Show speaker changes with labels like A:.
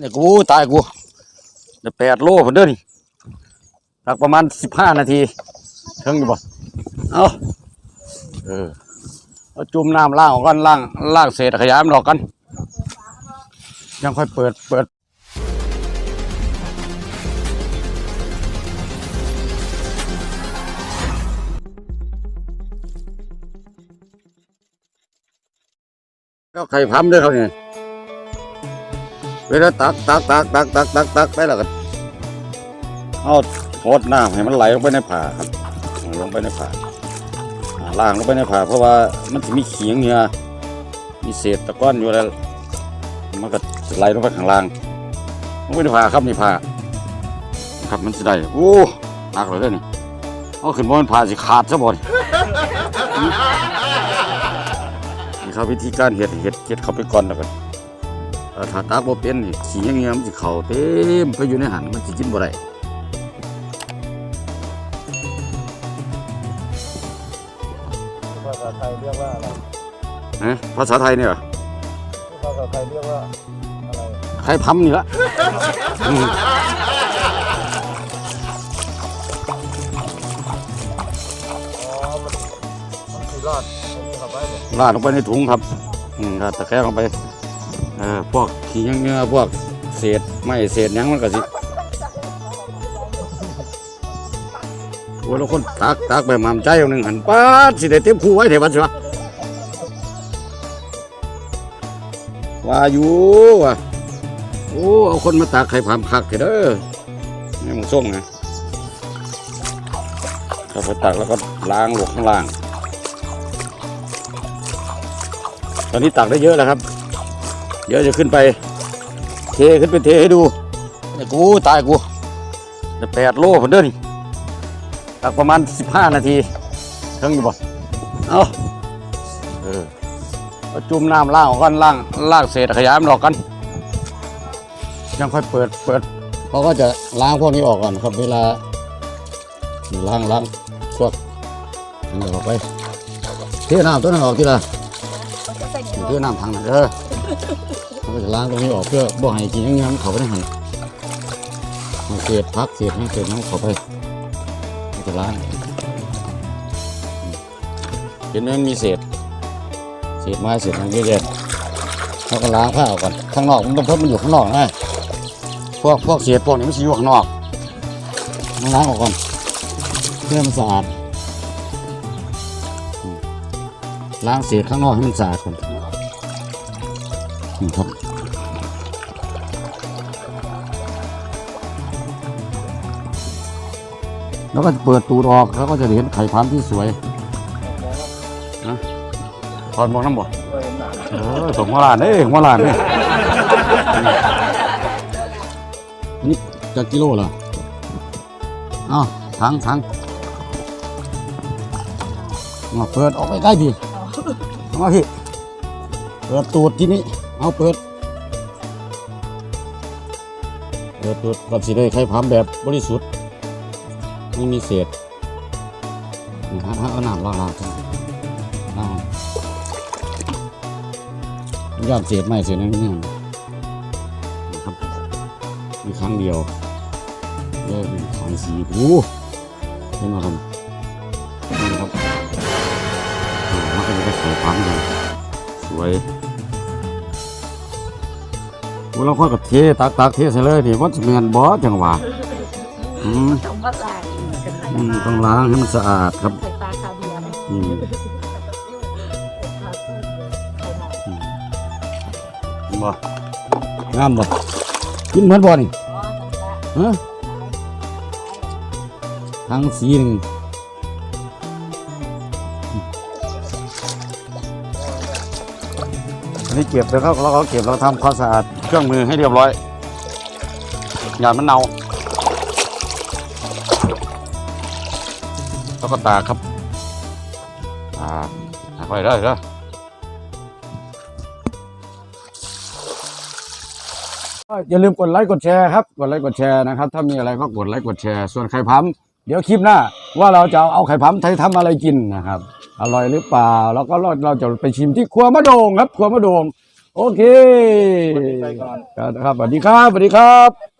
A: เนี่ยกูตายกูเดี๋ยวแปดโลผนเด้อนี่ตักประมาณสิบห้านาทีถึงอยู่บ่เอาเออเอาจุ่มน้ำล่างออกกันล่างล่างเศษขยะมันออกกัน ยังค่อยเปิดเปิดก็ไข่พัมด้วยครับเนี่ย เวลาตักตักตักตักตักตักตักไปแล้วก็เอาโคดน้ำให้มันไหลลงไปในผ่าครับลงไปในผ่าล่างลงไปในผ่าเพราะว่ามันจะมีเขียงเหงื่อมีเศษตะก้อนอยู่แล้วมันก็ไหลลงไปข้างล่างลงไปในผ่าครับนี่ผ่าครับมันจะได้โอ้หักเลยเด้อนี่เอาขึ้นบนผ่าสิขาดซะบ่นนี่ครับวิธีการเห็ดเห็ดเห็ดเขาไปก่อนแล้วกัน ถ้าตากบ่เป็นนี่ขี้เงี้ยมันสิเข้าเต็มไปอยู่ในหันมันสิกินบ่ได้
B: ภาษาไทยเรียกว่าอะไร
A: นะภาษาไทยเนี่ยเหรอ
B: ภาษาไทยเรียกว่าอะไร
A: ใครพัมนี่ละอืม
B: อ๋อมันมันสีรอดอันนี้เข้าไปบ่
A: ราดลงไปในถุงครับ อืมราดตะแคงลงไปเอ่อพวกขี้เงี้ยพวกเศษไม้เศษหยังมันก็สิโอ้แล้วคนตักตักไปหมามใจเอาหนึ่งหันป้าดสิได้เต็มคู่ไว้เถอะบัดสิวะว่าอยู่ว่ะโอ้เอาคนมาตักไข่ผามคักเถอะเด้อให้มึงส่งนะเราไปตักแล้วก็ล้างหลวกข้างล่าง ตอนนี้ตักได้เยอะแล้วครับ ดี๋ยวจะขึ้นไป เทขึ้นไปเทให้ดูเนี่ยกูตายกูเดี๋ยแปดโลผนเด้อนี่ตักประมาณสิบห้านาทีถึงอยู่บ่เอาเออเอาจุ่มน้ำล่างออกกันล่างล่างเศษขยะมันออกกัน ยังค่อยเปิดเปิดเขาก็จะล้างพวกนี้ออกก่อนครับเวลาล้างล้างพวกนี้ออกไปเทน้ำตัวนั้นออกทีละเพื่อน้ำทางนั้นเด้อ ก็จะล้างตรงนี้ออกเพื่อบ่ให้กินเงี้ยมันเขาไปในหันเอาเศษพักเศษนั่นเศษนั่นเขาไปเราจะล้างเห็นไหมมีเศษเศษไม้เศษอะไรเยอะแยะเราก็ล้างผ้าออกก่อนข้างนอกมันต้องเพิ่มมันอยู่ข้างนอกนะพวกพวกเศษพวกนี้มันสิอยู่ข้างนอกต้องล้างออกก่อนเพื่อมันสะอาดล้างเศษข้างนอกให้มันสะอาดก่อนนี่ครับ แล้วก็เปิดตูดออกแล้วก็จะเห็นไข่พามที่สวยนะถอดหมวกน้ำบ่
B: เห็น
A: เออสมหัวลานเอ้ยหัวหลานเนี่ยนี่จากกิโลละอ้าวถังถังมาเปิดออกไปได้พี่มาพี่เปิดตูดที่นี่เอาเปิดเปิดเปิดก่อนสิได้ไข่พามแบบบริสุทธิ์ ไม่มีเศษนี่ฮะฮะเอาหน้ำล้างล้างกันล้างย่านเศษไม่เศษนั่นนี่นะครับมีครั้งเดียวเลิกทางสีโอ้เห็นไหมครับนี่ครับมันก็จะได้ไข่พามกันสวยเวลาคนก็เทตักตักเทใส่เลยดิว่าจะเมียนบ่จังหวะอืม
C: ต้ องมาล้างกันไหม
A: อืมต้องล้างให้มันสะอาดครับ
C: ใส่ปลาคาเวียร์ไหม
A: อืม บ่งามบ่กินเหมือนบ่นี่ฮะทั้งสีหนึ่งอันนี้เก็บแล้วก็เราก็เก็บเราทำความสะอาดเครื่องมือให้เรียบร้อยอย่ามันเน่า แล้วก็ตากครับตากตากไว้ได้เด้ออย่าลืมกดไลค์กดแชร์ครับ กดไลค์กดแชร์นะครับ ถ้ามีอะไรก็กดไลค์กดแชร์ ส่วนไข่พัมเดี๋ยวคลิปหน้า ว่าเราจะเอาไข่พัมไทยทำอะไรกินนะครับ อร่อยหรือเปล่า แล้วก็เราเราจะไปชิมที่ครัวมะโดงครับ ครัวมะโดง โอเค
B: ไปก่อน
A: ครับสวัสดีครับสวัสดีครับ